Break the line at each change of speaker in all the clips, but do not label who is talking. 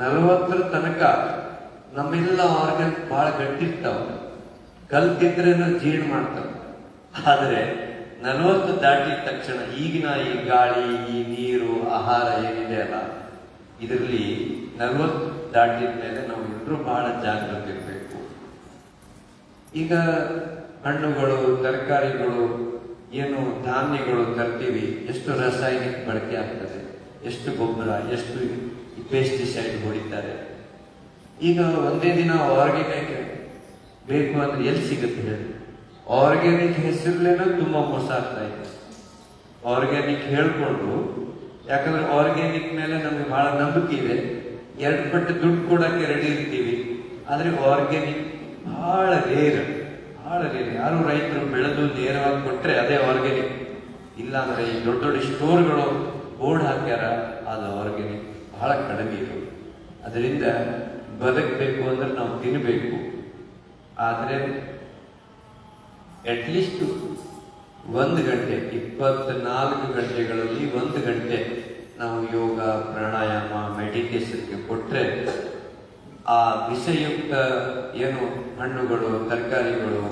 ನಲವತ್ತರ ತನಕ ನಮ್ಮೆಲ್ಲ ಆರ್ಗನ್ ಬಹಳ ಗಟ್ಟಿರ್ತಾವ. ಕಲ್ತಿದ್ರೇನು ಜೀರ್ಣ ಮಾಡ್ತಾವ. ಆದರೆ ನಲವತ್ತು ದಾಟಿದ ತಕ್ಷಣ ಈಗಿನ ಈ ಗಾಳಿ, ಈ ನೀರು, ಆಹಾರ ಏನಿದೆ ಅಲ್ಲ, ಇದರಲ್ಲಿ ನಲವತ್ತು ದಾಟಿದ ಮೇಲೆ ನಾವು ಎಲ್ಲರೂ ಬಹಳ ಜಾಗೃತಿ ಇರಬೇಕು. ಈಗ ಹಣ್ಣುಗಳು, ತರಕಾರಿಗಳು, ಏನು ಧಾನ್ಯಗಳು ತರ್ತೀವಿ, ಎಷ್ಟು ರಾಸಾಯನಿಕ ಬಳಕೆ ಆಗ್ತದೆ, ಎಷ್ಟು ಗೊಬ್ಬರ, ಎಷ್ಟು ಪೆಸ್ಟಿಸೈಡ್ ಹೊಡಿತಾರೆ. ಈಗ ಒಂದೇ ದಿನ ಆರ್ಗ್ಯಾನಿಕ್ ಬೇಕು ಅಂದ್ರೆ ಎಲ್ಲಿ ಸಿಗುತ್ತೆ ಹೇಳಿ? ಆರ್ಗ್ಯಾನಿಕ್ ಹೆಸರುಲೇನೋ ತುಂಬಾ ಮೋಸ ಆಗ್ತಾ ಇದೆ. ಆರ್ಗ್ಯಾನಿಕ್ ಹೇಳ್ಕೊಂಡು, ಯಾಕಂದ್ರೆ ಆರ್ಗ್ಯಾನಿಕ್ ಮೇಲೆ ನಮ್ಗೆ ಬಹಳ ನಂಬಿಕೆ ಇದೆ. ಎರಡು ಪಟ್ಟು ದುಡ್ಡು ಕೊಡಕ್ಕೆ ರೆಡಿ ಇರ್ತೀವಿ. ಆದ್ರೆ ಆರ್ಗ್ಯಾನಿಕ್ ಬಹಳ ರೇರ್ ಬಹಳ ರೇರ್ ಯಾರು ರೈತರು ಬೆಳೆದು ನೇರವಾಗಿ ಕೊಟ್ರೆ ಅದೇ ಆರ್ಗ್ಯಾನಿಕ್ ಇಲ್ಲ ಅಂದ್ರೆ ಈ ದೊಡ್ಡ ದೊಡ್ಡ ಸ್ಟೋರ್ಗಳು ಬೋರ್ಡ್ ಹಾಕ್ಯಾರ ಬಹಳ ಕಡಿಮೆ ಇದು. ಅದರಿಂದ ಬದುಕಬೇಕು ಅಂದ್ರೆ ನಾವು ತಿನ್ನಬೇಕು ಆದರೆ ಅಟ್ಲೀಸ್ಟ್ ಒಂದು ಗಂಟೆ, ಇಪ್ಪತ್ನಾಲ್ಕು ಗಂಟೆಗಳಲ್ಲಿ ಒಂದು ಗಂಟೆ ನಾವು ಯೋಗ, ಪ್ರಾಣಾಯಾಮ ಮೆಡಿಟೇಷನ್ಗೆ ಕೊಟ್ಟರೆ ಆ ವಿಷಯುಕ್ತ ಏನು ಹಣ್ಣುಗಳು, ತರಕಾರಿಗಳು,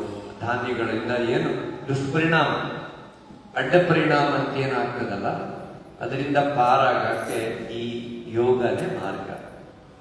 ಧಾನ್ಯಗಳಿಂದ ಏನು ದುಷ್ಪರಿಣಾಮ ಅಡ್ಡ ಪರಿಣಾಮ ಅಂತ ಏನಾಗ್ತದಲ್ಲ, ಅದರಿಂದ ಪಾರಾಗಕ್ಕೆ ಈ da marca